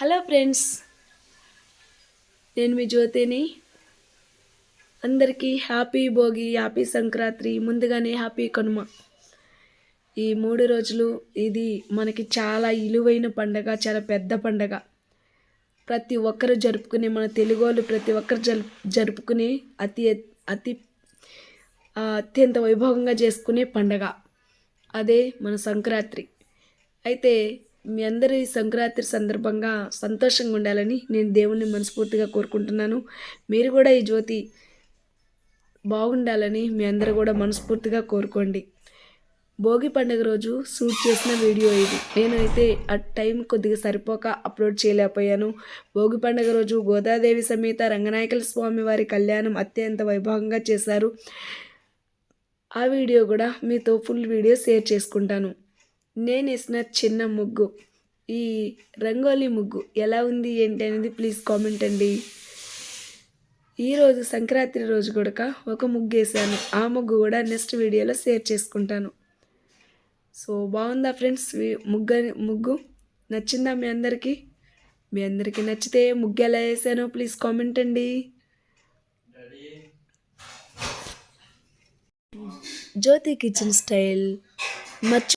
Hello friends నేను మీ జ్యోతిని. అందరికీ హ్యాపీ భోగి హ్యాపీ సంక్రాంతి ముందుగానే హ్యాపీ కనుమ. ఈ మూడు రోజులు ఇది మనకి చాలా ఇలువైన పండగ చాలా పెద్ద పండగ. ప్రతి ఒక్కరు జరుపుకునే మన తెలుగు వాళ్ళు ప్రతి ఒక్కరు జరుపుకునే అతి అతి అత్యంత వైభవంగా చేసుకునే పండగ. అదే మన సంక్రాంతి. అయితే మీ అందరి సంక్రాంతి సందర్భంగా సంతోషంగా ఉండాలని నేను దేవుణ్ణి మనస్ఫూర్తిగా కోరుకుంటున్నాను. మీరు కూడా ఈ జ్యోతి బాగుండాలని మీ అందరూ కూడా మనస్ఫూర్తిగా కోరుకోండి. భోగి పండుగ రోజు షూట్ చేసిన వీడియో ఇది. నేనైతే ఆ టైం కొద్దిగా సరిపోక అప్లోడ్ చేయలేకపోయాను. భోగి పండుగ రోజు గోదాదేవి సమేత రంగనాయకుల స్వామి వారి కళ్యాణం అత్యంత వైభవంగా చేశారు. ఆ వీడియో కూడా మీతో ఫుల్ వీడియో షేర్ చేసుకుంటాను. నేను వేసిన చిన్న ముగ్గు. ఈ రంగోలీ ముగ్గు ఎలా ఉంది ఏంటి అనేది ప్లీజ్ కామెంట్ అండి. ఈరోజు సంక్రాంతి రోజు కూడా ఒక ముగ్గు వేసాను. ఆ ముగ్గు కూడా నెక్స్ట్ వీడియోలో షేర్ చేసుకుంటాను. సో బాగుందా ఫ్రెండ్స్ ముగ్గు ముగ్గు నచ్చిందా మీ అందరికీ? మీ అందరికీ నచ్చితే ముగ్గు ఎలా వేసానో ప్లీజ్ కామెంట్ అండి. జ్యోతి కిచెన్ స్టైల్ మర్చి